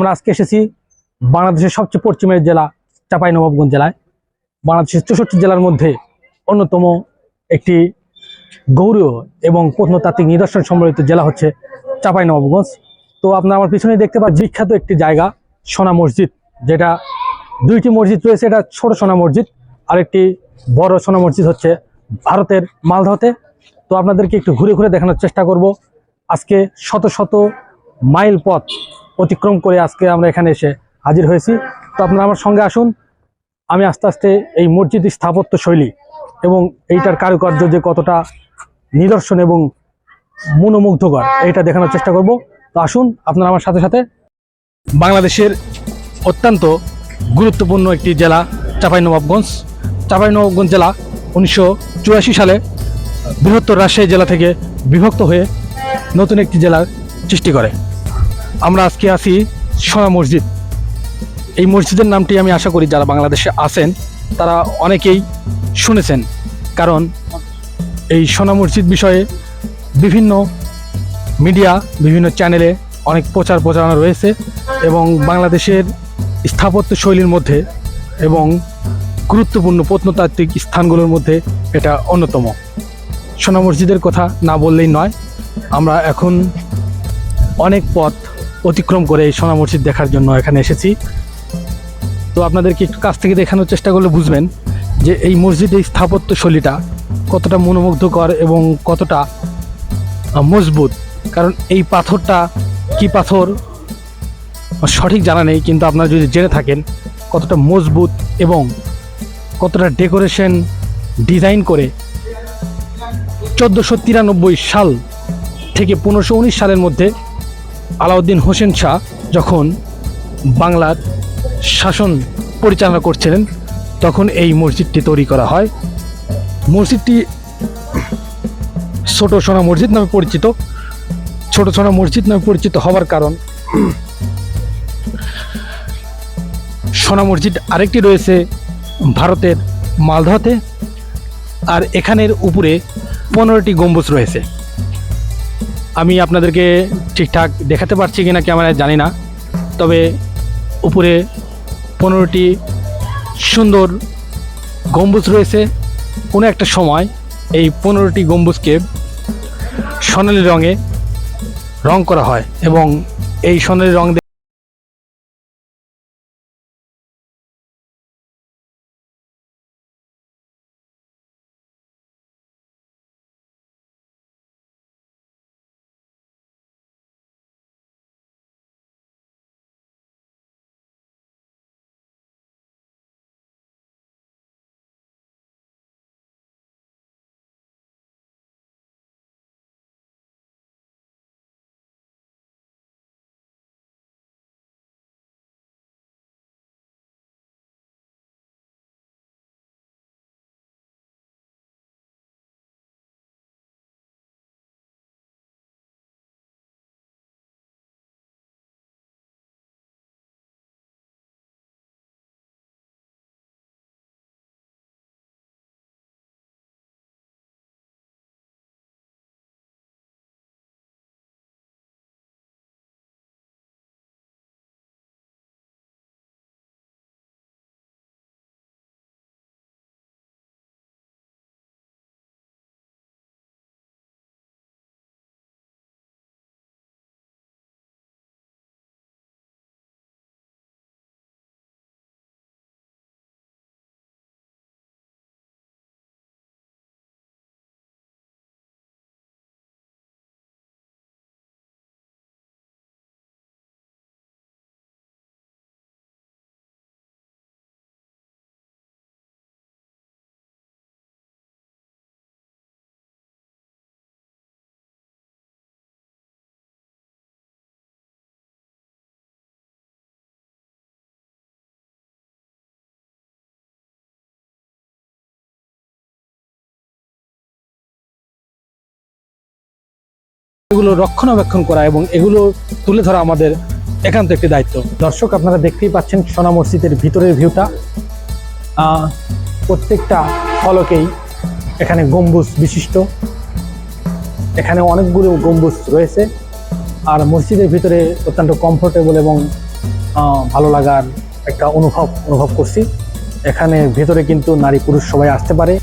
আমরা আজকে এসেছি বাংলাদেশের সবচেয়ে পশ্চিমের জেলা চাঁপাইনবাবগঞ্জ জেলায়। বাংলাদেশের চৌষট্টি জেলার মধ্যে অন্যতম একটি গৌরীয় এবং প্রত্নতাত্ত্বিক নিদর্শন সম্বলিত জেলা হচ্ছে চাঁপাইনবাবগঞ্জ। তো আপনারা আমার পিছনে দেখতে পাচ্ছেন বিখ্যাত একটি জায়গা, সোনা মসজিদ, যেটা দুইটি মসজিদ রয়েছে, এটা ছোট সোনা মসজিদ আর একটি বড় সোনা মসজিদ হচ্ছে ভারতের মালদহতে তো আপনাদেরকে একটু ঘুরে ঘুরে দেখানোর চেষ্টা করব। আজকে শত শত মাইল পথ অতিক্রম করে আজকে আমরা এখানে এসে হাজির হয়েছি। তো আপনারা আমার সঙ্গে আসুন। আমি আস্তে আস্তে এই মসজিদ স্থাপত্য শৈলী এবং এইটার কারুকার্য যে কতটা নিদর্শন এবং মনোমুগ্ধকর, এইটা দেখানোর চেষ্টা করব। তো আসুন, আপনারা আমার সাথে সাথে। বাংলাদেশের অত্যন্ত গুরুত্বপূর্ণ একটি জেলা চাঁপাইনবাবগঞ্জ চাঁপাইনবাবগঞ্জ জেলা উনিশশো চুরাশি সালে বৃহত্তর রাজশাহী জেলা থেকে বিভক্ত হয়ে নতুন একটি জেলার সৃষ্টি করে। আমরা আজকে আছি সোনা মসজিদ। এই মসজিদের নামটি আমি আশা করি যারা বাংলাদেশে আছেন, তারা অনেকেই শুনেছেন। কারণ এই সোনা মসজিদ বিষয়ে বিভিন্ন মিডিয়া, বিভিন্ন চ্যানেলে অনেক প্রচার প্রচারণা রয়েছে এবং বাংলাদেশের স্থাপত্য শৈলীর মধ্যে এবং গুরুত্বপূর্ণ প্রত্নতাত্ত্বিক স্থানগুলোর মধ্যে এটা অন্যতম। সোনা মসজিদের কথা না বললেই নয়, আমরা এখন অনেক পথ অতিক্রম করে এই সোনা মসজিদ দেখার জন্য এখানে এসেছি। তো আপনাদেরকে একটু কাছ থেকে দেখানোর চেষ্টা করলে বুঝবেন যে এই মসজিদের স্থাপত্য শৈলীটা কতটা মনোমুগ্ধকর এবং কতটা মজবুত। কারণ এই পাথরটা কি পাথর? সঠিক জানা নেই, কিন্তু আপনারা যদি জেনে থাকেন কতটা মজবুত এবং কতটা ডেকোরেশন ডিজাইন করে চোদ্দোশো সাল থেকে পনেরোশো সালের মধ্যে আলাউদ্দিন হোসেন শাহ যখন বাংলার শাসন পরিচালনা করছিলেন, তখন এই মসজিদটি তৈরি করা হয়। মসজিদটি ছোট সোনা মসজিদ নামে পরিচিত। ছোট সোনা মসজিদ নামে পরিচিত হওয়ার কারণ, সোনা মসজিদ আরেকটি রয়েছে ভারতের মালদহতে আর এখানের উপরে পনেরোটি গম্বুজ রয়েছে। আমি আপনাদেরকে ঠিকঠাক দেখাতে পারছি কিনা ক্যামেরায় জানি না। তবে উপরে পনেরোটি সুন্দর গম্বুজ রয়েছে। কোনো একটা সময় এই পনেরোটি গম্বুজকে সোনালি রঙে রং করা হয় এবং এই সোনালি রং এগুলো রক্ষণাবেক্ষণ করা এবং এগুলো তুলে ধরা আমাদের একান্ত একটি দায়িত্ব। দর্শক, আপনারা দেখতেই পাচ্ছেন সোনা মসজিদের ভিতরের ভিউটা। প্রত্যেকটা ফলকেই এখানে গম্বুজ বিশিষ্ট। এখানে অনেকগুলো গম্বুজ রয়েছে। আর মসজিদের ভিতরে অত্যন্ত কমফোর্টেবল এবং ভালো লাগার একটা অনুভব অনুভব করছি। এখানে ভেতরে কিন্তু নারী পুরুষ সবাই আসতে পারে।